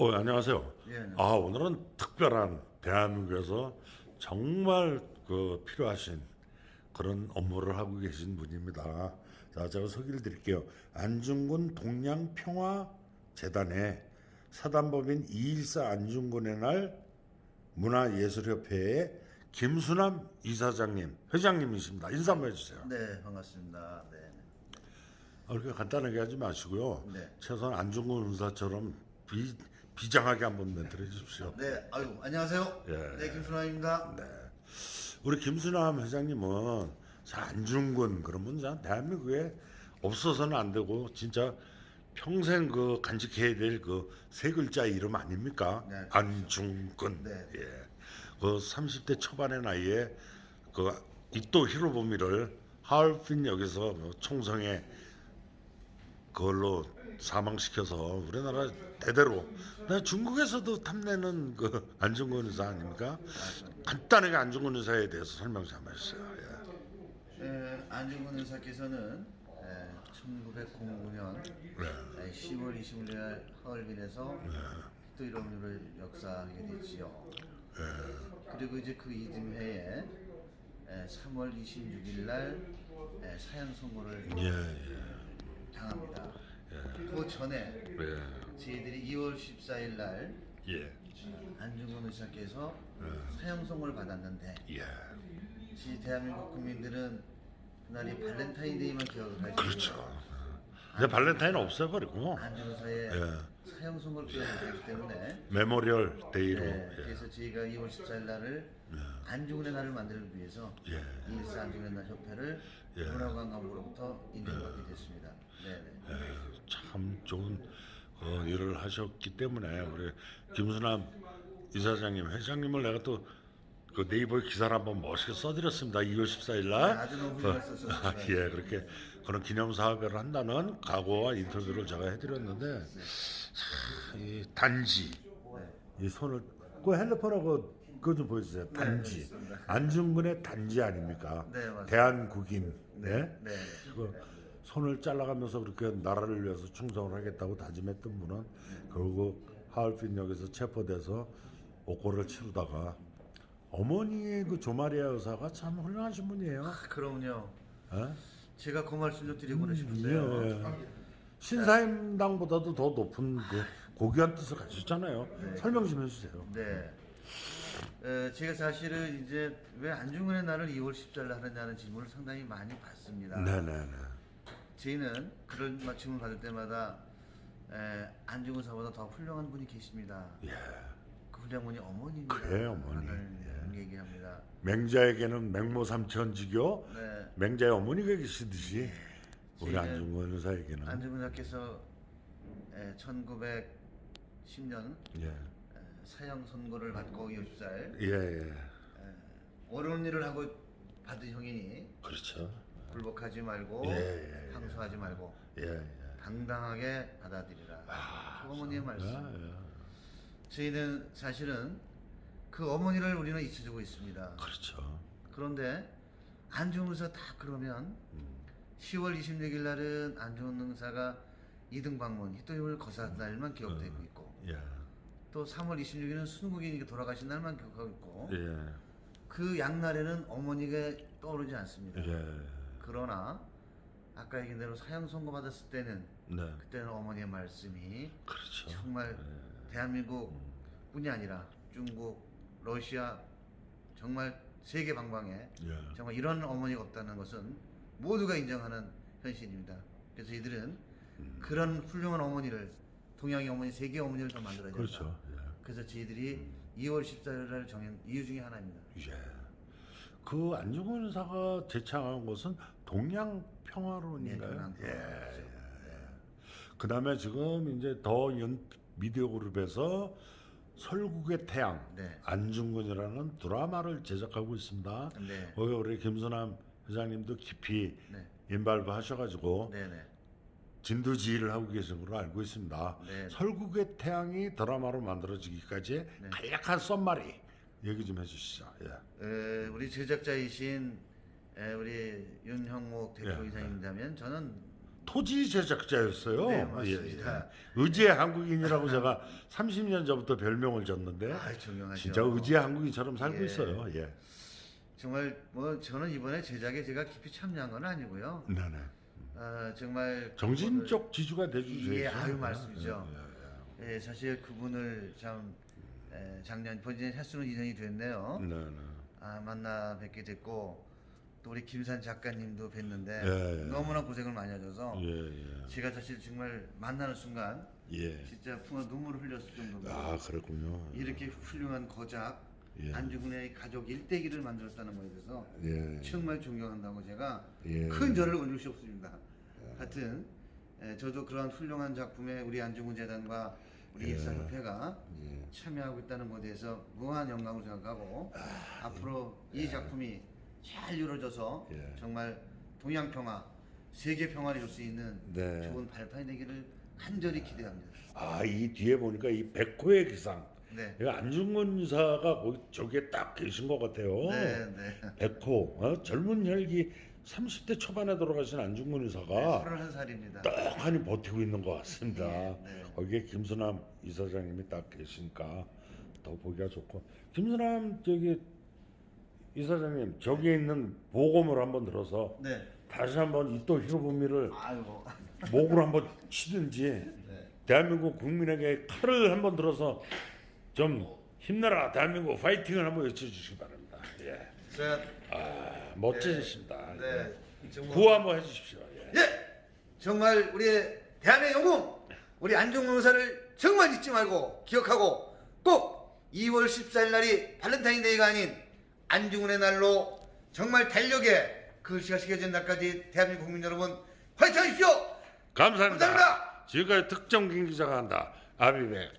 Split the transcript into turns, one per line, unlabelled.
어, 안녕하세요.
예.
아, 오늘은 특별한 대한민국에서 정말 그 필요하신 그런 업무를 하고 계신 분입니다. 자, 제가 소개를 드릴게요. 안중근 동양평화재단의 사단법인 214 안중근의 날 문화예술협회의 김수남 이사장님, 회장님이십니다. 인사 한번 해주세요.
네, 반갑습니다. 네.
아, 그렇게 간단하게 하지 마시고요.
네.
최소한 안중근 의사처럼 비, 비장하게 한번 멘트를 해주십시오.
네, 아유, 안녕하세요.
예.
네, 김순환입니다.
네. 우리 김수남 회장님은 자, 안중근 그러면 자, 대한민국에 없어서는 안 되고 진짜 평생 그 간직해야 될 그 세 글자 이름 아닙니까?
네, 그렇죠.
안중근.
네.
예. 그 30대 초반의 나이에 그 이토 히로부미를 하얼빈 역에서 뭐 총성에 그걸로 사망시켜서 우리나라 대대로 나 중국에서도 탐내는 그 안중근 의사 아닙니까? 간단하게 안중근 의사에 대해서 설명 좀 해주세요. 예.
에, 안중근 의사께서는 에, 1909년
네.
10월 20일 날 하얼빈에서 또 이런 일을 역사하게 됐지요. 그리고 이제 그 이듬해에 에, 3월 26일 날 에, 사형 선고를
예, 예,
당합니다. 그 전에
예,
저희들이 2월 14일 날
예,
안중근 의사께서 사형 선고를 받았는데
예.
지 대한민국 국민들은 그날이 발렌타인데이만 기억을 하시고
그렇죠. 이제 발렌타인 없애버리고
안중근 의사의
예.
사형 선고를 기억을 하기 때문에
메모리얼 데이로
네,
예.
그래서 저희가 2월 14일 날을 안중근의 날을 만들기 위해서
예.
이일사 안중근의 날 협회를
예.
문화관광부로부터 인정받게 됐습니다. 네, 네.
예, 참 좋은 어, 일을 하셨기 때문에 우리 김수남 이사장님, 회장님을 내가 또 그 네이버에 기사를 한번 멋있게 써드렸습니다. 2월 14일 날.
네, 아주 너무 훌륭했었어요.
아, 예, 그렇게 그런 기념 사업을 한다는 각오와 인터뷰를 제가 해드렸는데 참, 이 단지
네.
이 손을 그 핸드폰하고 그거 좀 보여주세요. 단지
알겠습니다.
안중근의 단지 아닙니까?
네, 맞습니다.
대한국인. 네.
네.
그 손을 잘라가면서 그렇게 나라를 위해서 충성을 하겠다고 다짐했던 분은 결국 하얼빈역에서 체포돼서 옥고를 치르다가 어머니의 그 조마리아 의사가 참 훌륭하신 분이에요.
그럼요.
예?
제가 그 말씀 좀 드리고 싶은데요.
예, 예. 신사임당보다도 더 높은 그 고귀한 뜻을 가지셨잖아요. 설명 좀 해주세요.
네. 에, 제가 사실은 이제 왜 안중근의 날을 2월 14일 날 하느냐는 질문을 상당히 많이 받습니다.
네네네.
저희는 그런 질문을 받을 때마다 에, 안중근 사보다 더 훌륭한 분이 계십니다.
예.
그 훌륭한 분이 어머니입니다.
그래요, 어머니.
라는 얘기합니다.
맹자에게는 맹모 삼천지교,
네.
맹자의 어머니가 계시듯이 우리
저희는
안중근 의사에게는
안중근 사께서 1910년
예.
사형 선고를 받고 60살
예, 예.
어려운 일을 하고 받은 형이니
그렇죠.
굴복하지 말고
예, 예, 예.
항소하지 말고
예, 예.
당당하게 받아들이라.
아,
그 어머니의 말씀.
예, 예.
저희는 사실은 그 어머니를 우리는 잊혀주고 있습니다.
그렇죠.
그런데 안중근 의사 다 그러면
음.
10월 26일 날은 안중근 의사가 이등 방문 히토임을 거사한 날만 기억되고 있고
예.
또 3월 26일은 순국이 돌아가신 날만 기억하고 있고
예.
그 양날에는 어머니가 떠오르지 않습니다.
예.
그러나 아까 얘기한 대로 사형 선고 받았을 때는
네.
그때는 어머니의 말씀이
그렇죠.
정말 대한민국뿐이 아니라 중국, 러시아 정말 세계 방방에
예.
정말 이런 어머니가 없다는 것은 모두가 인정하는 현실입니다. 그래서 이들은
음.
그런 훌륭한 어머니를 동양의 어머니, 세계 어머니를 더 만들어야 된다.
그렇죠. 예.
그래서 저희들이 2월 14일 날 정한 이유 중에 하나입니다.
예. 그 안중근 의사가 제창한 것은 동양 평화론인가요?
네, 동양
예.
평화론이죠.
그다음에 지금 이제 더 연 미디어 그룹에서 설국의 태양
네.
안중근이라는 드라마를 제작하고 있습니다.
네.
거기 우리 김수남 회장님도 깊이
네.
인발부 하셔가지고
네네.
진두지휘를 하고 계신 걸로 알고 있습니다.
네.
설국의 태양이 드라마로 만들어지기까지 간략한 썸마리 얘기 좀 해주시죠. 예.
에, 우리 제작자이신 에, 우리 윤형목
예,
대표이사님이라면 저는
토지 제작자였어요.
네, 맞습니다.
예, 예. 의지의 한국인이라고 제가 30년 전부터 별명을 줬는데
아, 존경하죠.
진짜 의지의 한국인처럼 살고
예.
있어요. 예.
정말 뭐 저는 이번에 제작에 제가 깊이 참여한 건 아니고요.
네네.
아, 정말
정신적 지주가 돼주세요.
예, 아유, 말씀이죠. 예, 사실 그분을 참 에, 작년 번지에 횟수는 2년이 됐네요.
네 네.
아 만나 뵙게 됐고 또 우리 김산 작가님도 뵀는데
예, 예.
너무나 고생을 많이 하셔서
예, 예.
제가 사실 정말 만나는 순간
예.
진짜 풍어 눈물을 흘렸을 정도로
아, 그렇군요.
이렇게 훌륭한 거작
예.
안중근의 가족 일대기를 만들었다는 것에 대해서
예.
정말 존경한다고 제가
예.
큰 절을 올릴 수 없습니다. 하여튼 에, 저도 그런 훌륭한 작품에 우리 안중근 재단과 우리
예.
일사협회가
예.
참여하고 있다는 것에 대해서 무한 영광을 생각하고 앞으로 이 작품이 잘 이루어져서
예.
정말 동양 평화, 세계 평화를 이룰 수 있는
네.
좋은 발판이 되기를 간절히 기대합니다.
아, 이 뒤에 보니까 이 백호의 기상.
네,
이거 안중근 의사가 거기 저기에 딱 계신 것 같아요.
네, 네.
백호, 어? 젊은 혈기 30대 초반에 돌아가신 안중근 의사가
서른한 살입니다.
떡하니 버티고 있는 것 같습니다.
네.
거기에 김수남 이사장님이 딱 계시니까 더 보기가 좋고 김수남 저기 이사장님 저기에 있는 보검을 한번 들어서
네.
다시 한번 이또 히로부미를
아이고.
목으로 한번 치든지
네.
대한민국 국민에게 칼을 한번 들어서 좀 힘내라 대한민국 파이팅을 한번 외쳐주시기 바랍니다. 예,
제가
아 멋지십니다.
네.
예.
정말
구호 한번 해주십시오. 예.
예, 정말 우리의 대한의 영웅 우리 안중근 의사를 정말 잊지 말고 기억하고 꼭 2월 14일 날이 발렌타인데이가 아닌 안중근의 날로 정말 달력에 글씨가 새겨진 날까지 대한민국 국민 여러분 화이팅 하십시오.
감사합니다.
감사합니다.
지금까지 특정 김 기자가 한다. 아비백.